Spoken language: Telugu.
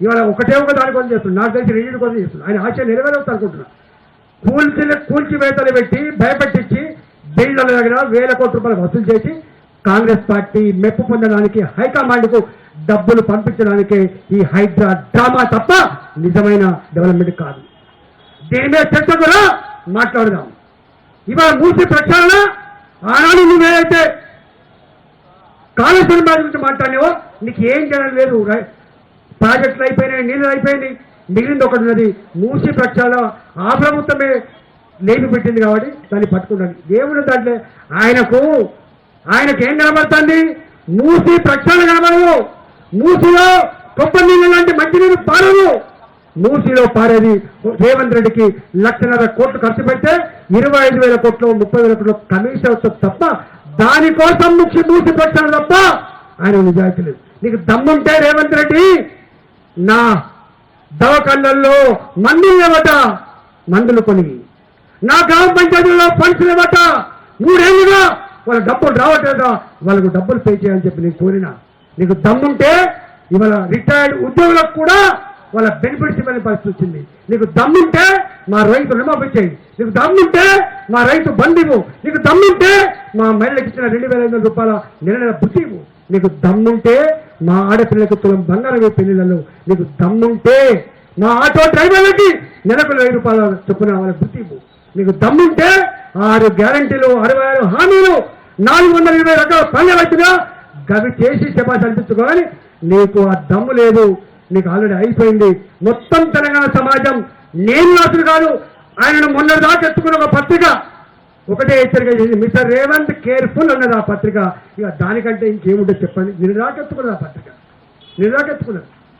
ఇవాళ ఒకటే ఒక దాని కోసం చేస్తున్నాడు. నాకు తెలిసి రెండింటి కోసం చేస్తున్నాడు. ఆయన ఆశ నెరవేరవచ్చు అనుకుంటున్నా. కూల్చి కూల్చివేతలు పెట్టి భయపెట్టించి బిల్డర్ల దగ్గర వేల కోట్ల రూపాయలు వసూలు చేసి కాంగ్రెస్ పార్టీ మెప్పు పొందడానికి హైకమాండ్కు డబ్బులు పంపించడానికి ఈ హైడ్రా డ్రామా తప్ప నిజమైన డెవలప్మెంట్ కాదు. దీని మీద చర్చ కూడా మాట్లాడదాం. ఇవాళ మూసి ప్రక్షాళన ఆనాడు నువ్వేదైతే కాళేశ్వరం బాధ గురించి మాట్లాడినావో నీకు ఏం చేయడం లేదు రై- ప్రాజెక్టులు అయిపోయినాయి నీళ్ళు అయిపోయింది. మిగిలింది ఒకటి ఉన్నది మూసి ప్రక్షాళన ఆ ప్రభుత్వమే లేపి పెట్టింది కాబట్టి దాన్ని పట్టుకున్నాను దేవుడు దాంట్లో ఆయనకు ఆయనకు ఏం కనబడుతుంది? మూసి ప్రక్షాళన కనబడవు. మూసిలో కొబ్బరి నీళ్ళు లాంటి మంచినీళ్ళు పారవు. మూసిలో పారేది రేవంత్ రెడ్డికి లక్షన్నర కోట్లు ఖర్చు పెడితే ఇరవై ఐదు వేల కోట్లు ముప్పై వేల కోట్లు కమిషన్ వస్తుంది తప్ప దానికోసం ముఖ్య మూసి ప్రక్షాళన తప్ప ఆయన నిజాయితీ లేదు. నీకు దమ్ముంటే రేవంత్ రెడ్డి నా దవకళ్ళల్లో మందులు లేవట మందులు కొని నా గ్రామ పంచాయతీలో ఫండ్స్ మూడేళ్ళుగా వాళ్ళ డబ్బులు రావట్లేదా? వాళ్ళకు డబ్బులు పే చేయాలని చెప్పి నేను కోరిన. నీకు దమ్ముంటే ఇవాళ రిటైర్డ్ ఉద్యోగులకు కూడా వాళ్ళ బెనిఫిట్స్ ఇవ్వని పరిస్థితి వచ్చింది. నీకు దమ్ముంటే మా రైతు రుణమాఫీ చేయి. నీకు దమ్ముంటే మా రైతు బంధివు నీకు దమ్ముంటే మా మహిళలకు ఇచ్చిన రెండు వేల ఐదు వందల రూపాయల నెల నెల నీకు దమ్ముంటే నా ఆడపిల్లలకు తులం బంగారం ఈ పెళ్ళిళ్ళలో నీకు దమ్ముంటే నా ఆటో డ్రైవర్లకి నెలకు వెయ్యి రూపాయల చొప్పున వాళ్ళ బుద్ధి నీకు దమ్ముంటే ఆరు గ్యారంటీలు అరవై ఆరు హామీలు నాలుగు వందల ఇరవై రకాల పనులు వచ్చినా గవి చేసి శబాష్ అనిపించుకోవాలి నీకు ఆ దమ్ము లేదు. నీకు ఆల్రెడీ అయిపోయింది. మొత్తం తెలంగాణ సమాజం నేను రాసులు కాదు. ఆయనను మొన్న దాకా ఎత్తుకున్న ఒక పత్రిక ఒకటే హెచ్చరిక చేసింది మిస్టర్ రేవంత్ కేర్ఫుల్ అన్నది ఆ పత్రిక. ఇక దానికంటే ఇంకేముంటుంది చెప్పండి. నిరాకెత్తుకున్నది ఆ పత్రిక. నిరాకెత్తుకున్నది